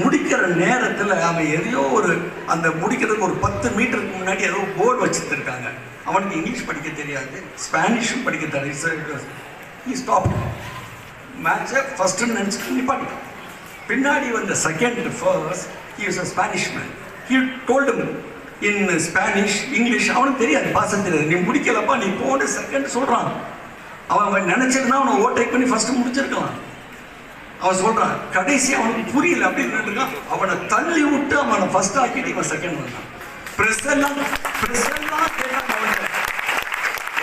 முடிக்கிற நேரத்தில் அவன் எதையோ ஒரு அந்த முடிக்கிறதுக்கு ஒரு பத்து மீட்டருக்கு முன்னாடி ஏதோ போர்டு வச்சுருக்காங்க அவனுக்கு இங்கிலீஷ் படிக்க தெரியாது ஸ்பானிஷும் படிக்க தெரியாது. ஸ்டாப் மேட்சை ஃபஸ்ட்டு நினச்சிட்டு நிப்பாட்டிட்டான். பின்னாடி வந்த second first he is a Spanish man he told in Spanish English அவனுக்கு தெரியாது பாசம் தெரியாது. நீ முடிக்கலப்பா நீ போன செகண்ட் சொல்கிறான் அவன் அவன் நினச்சிருந்தா அவனை ஓவர்டேக் பண்ணி ஃபஸ்ட்டு முடிச்சிருக்கலாம். அவன் சொல்றான் கடைசி அவனுக்கு புரியல அப்படின்னு இருக்கான் அவனை தள்ளி விட்டு அவனை ஃபர்ஸ்ட் ஆக்கிட்டு இவன் செகண்ட் வந்தான். பிரஸ் எல்லாம் பிரஸ் எல்லாம் கேட்டாங்க அவன்கிட்ட.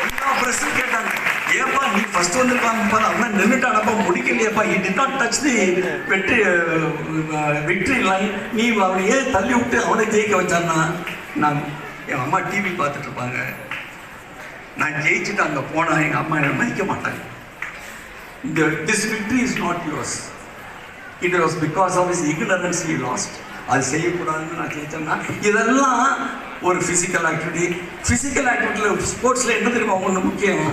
எல்லா பிரஸும் கேட்டாங்க ஏப்பா நீ ஃபர்ஸ்ட் வந்திருக்காங்க பாரு அவன் நின்றுட்டானப்பா முடிக்கலையேப்பா he did not touch the வெற்றி விக்டரி லைன் நீ அவனை ஏன் தள்ளி விட்டு அவனை ஜெயிக்க வச்சான்னா நான் என் அம்மா டிவி பார்த்துட்டு இருப்பாங்க. நான் ஜெயிச்சுட்டு அங்கே போனால் எங்கள் அம்மா என்னை மதிக்க மாட்டாங்க. The, this victory is not yours. It was because of his ignorance he lost. அது செய்யக்கூடாதுன்னு நான் கேட்டேன்னா இதெல்லாம் ஒரு ஃபிசிக்கல் ஆக்டிவிட்டி ஃபிசிக்கல் ஆக்டிவிட்டியில் ஸ்போர்ட்ஸில் என்ன தெரியுமா ஒன்று முக்கியம்?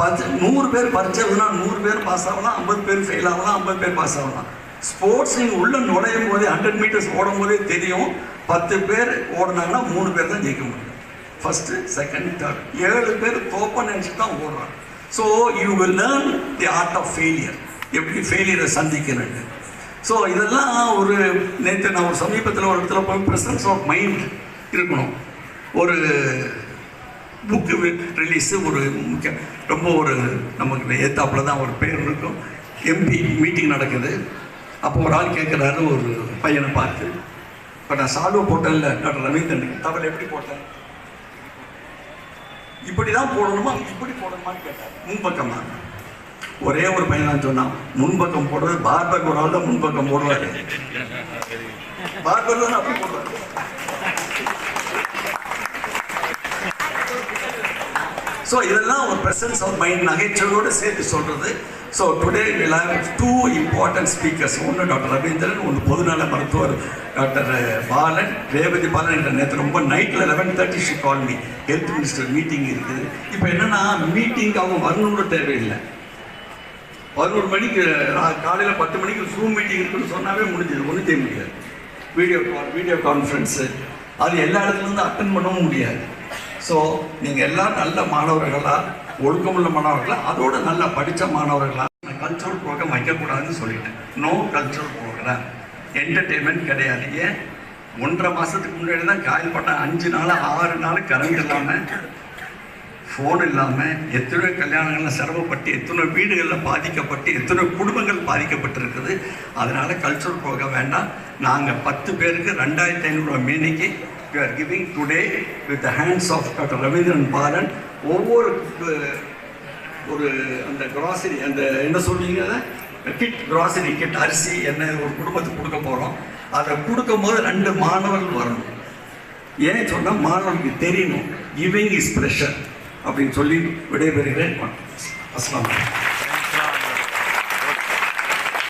பத்து நூறு பேர் பரிச்சதுன்னா நூறு பேர் பாஸ் ஆகலாம் ஐம்பது பேர் ஃபெயில் ஆகலாம் ஐம்பது பேர் பாஸ் ஆகலாம். ஸ்போர்ட்ஸ் நீங்கள் உள்ளே நுழையும் போதே ஹண்ட்ரட் மீட்டர்ஸ் ஓடும் போதே தெரியும். பத்து பேர் ஓடினாங்கன்னா மூணு பேர் தான் ஜெயிக்க முடியும். ஃபஸ்ட்டு செகண்ட் தேர்ட் ஏழு பேர் தோப்பன்னு நினச்சிட்டு தான் ஓடுறாங்க. So you will learn the art of failure எப்படி ஃபெயிலியரை சந்திக்கணும்னு ஸோ இதெல்லாம் ஒரு நேற்று நான் ஒரு சமீபத்தில் ஒரு இடத்துல போய் ப்ரெசன்ஸ் ஆஃப் மைண்ட் இருக்கணும். ஒரு புக்கு ரிலீஸு ஒரு முக்கிய ரொம்ப ஒரு நமக்கு ஏத்தாப்பில் தான் ஒரு பேர் இருக்கும். எம்பி மீட்டிங் நடக்குது. அப்போ ஒரு ஆள் கேட்குறாரு ஒரு பையனை பார்த்து. இப்போ நான் சால்வோ போட்டேன்ல டாக்டர் ரவீந்திரன் தவறு எப்படி போட்டேன்? இப்படி தான் போடணுமா? இப்படி போடணுமான்னு கேட்டார். முன்பக்கமா? ஒரே ஒரு பையன் சொன்னான் முன்பக்கம் போடுறது பார்பர் ஒரு ஆள் தான் முன்பக்கம் போடுவார். பார்பர் தான் அப்படி போடுவார். ஸோ இதெல்லாம் ஒரு ப்ரெசன்ஸ் ஆஃப் மைண்ட் நகைச்சுவையோடு சேர்த்து சொல்கிறது so today will have two important speakers ஒன்று டாக்டர் ரவீந்திரன் ஒன்று பொதுநல மருத்துவர் டாக்டர் பாலன். ரேவதி பாலன் என்ற நேற்று ரொம்ப நைட்டில் eleven thirty she call me health minister meeting இருக்குது. இப்போ என்னென்னா மீட்டிங் அவங்க வரணும்னு தேவையில்லை. பதினோரு மணிக்கு காலையில் பத்து மணிக்கு ஜூம் மீட்டிங் இருக்குன்னு சொன்னாவே முடிஞ்சது. ஒன்றும் செய்ய முடியாது. வீடியோ கால் வீடியோ கான்ஃபரன்ஸு அது எல்லா இடத்துலேருந்து அட்டன் பண்ணவும் முடியாது. ஸோ நீங்கள் எல்லாம் நல்ல மாணவர்களாக ஒழுக்கமுள்ள மாணவர்களாக அதோட நல்லா படித்த மாணவர்களாக நான் கல்ச்சுரல் ப்ரோக்ராம் வைக்கக்கூடாதுன்னு சொல்லிட்டேன். நோ கல்ச்சுரல் ப்ரோக்ராம் என்டர்டெயின்மெண்ட் கிடையாது. ஏன்? ஒன்றரை மாதத்துக்கு முன்னாடி தான் காயல் அஞ்சு நாள் ஆறு நாள் கரண்ட் இல்லாமல் ஃபோன் இல்லாமல் எத்தனையோ கல்யாணங்களில் சிரமப்பட்டு எத்தனை வீடுகளில் பாதிக்கப்பட்டு எத்தனை குடும்பங்கள் பாதிக்கப்பட்டிருக்குது. அதனால் கல்ச்சுரல் ப்ரோக்ராம் வேண்டாம். நாங்கள் பத்து பேருக்கு ரெண்டாயிரத்தி ஐநூறுரூவா மேனிக்கு we are giving today with the hands of doctor Ravindran Balan. ஒவ்வொரு ஒரு அந்த கிராசரி அந்த என்ன சொல்றீங்க கிட் கிராசரி கிட் அரிசி என்ன ஒரு குடும்பத்துக்கு கொடுக்க போகிறோம் அதை கொடுக்கும்போது ரெண்டு மாணவர்கள் வரணும். ஏன் சொன்னால் மாணவர்களுக்கு தெரியணும். கிவிங் இஸ் ப்ரெஷர் அப்படின்னு சொல்லி விடைபெறுகிறேன். அஸ்லாம்